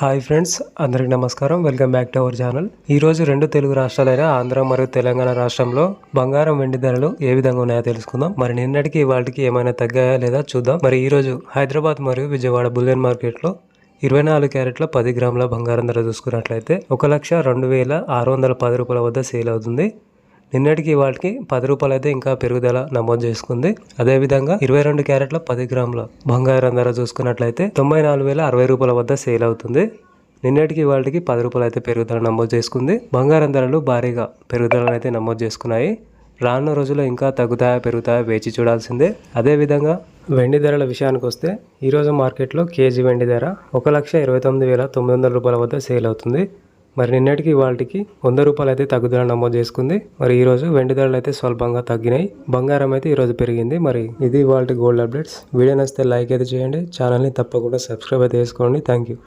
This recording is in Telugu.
హాయ్ ఫ్రెండ్స్ అందరికీ నమస్కారం. Welcome back to our channel. ఈ రోజు రెండు తెలుగు రాష్ట్రాలైన ఆంధ్ర మరియు తెలంగాణ రాష్ట్రంలో బంగారం వెండి ధరలు ఏ విధంగా ఉన్నాయో తెలుసుకుందాం. మరి నిన్నటికి వాటికి ఏమైనా తగ్గాయా లేదా చూద్దాం. మరి ఈరోజు హైదరాబాద్ మరియు విజయవాడ బుల్లెన్ మార్కెట్లో ఇరవై నాలుగు క్యారెట్ల పది గ్రాముల బంగారం ధర చూసుకున్నట్లయితే ఒక లక్ష రెండు వేల ఆరు వందల పది రూపాయల వద్ద సేల్ అవుతుంది. నిన్నటికి వాటికి పది రూపాయలు అయితే ఇంకా పెరుగుదల నమోదు చేసుకుంది. అదేవిధంగా ఇరవై రెండు క్యారెట్ల పది గ్రాముల బంగారం ధర చూసుకున్నట్లయితే తొంభై నాలుగు వేల అరవై రూపాయల వద్ద సేల్ అవుతుంది. నిన్నటికి వాటికి పది రూపాయలు అయితే పెరుగుదల నమోదు చేసుకుంది. బంగారం ధరలు భారీగా పెరుగుదలను అయితే నమోదు చేసుకున్నాయి. రానున్న రోజుల్లో ఇంకా తగ్గుతాయా పెరుగుతాయా వేచి చూడాల్సిందే. అదేవిధంగా వెండి ధరల విషయానికి వస్తే ఈరోజు మార్కెట్లో కేజీ వెండి ధర ఒక లక్ష ఇరవై తొమ్మిది వేల తొమ్మిది వందల రూపాయల వద్ద సేల్ అవుతుంది. మరి నిన్నటికి వాళ్ళకి వంద రూపాయలు అయితే తగ్గుదల నమోదు చేసుకుంది. మరి ఈరోజు వెండి ధరలు అయితే స్వల్పంగా తగ్గినాయి. బంగారం అయితే ఈరోజు పెరిగింది. మరి ఇది వాళ్ళ గోల్డ్ అప్డేట్స్. వీడియో నచ్చితే లైక్ అయితే చేయండి. ఛానల్ని తప్పకుండా సబ్స్క్రైబ్ అయితే చేసుకోండి. Thank you.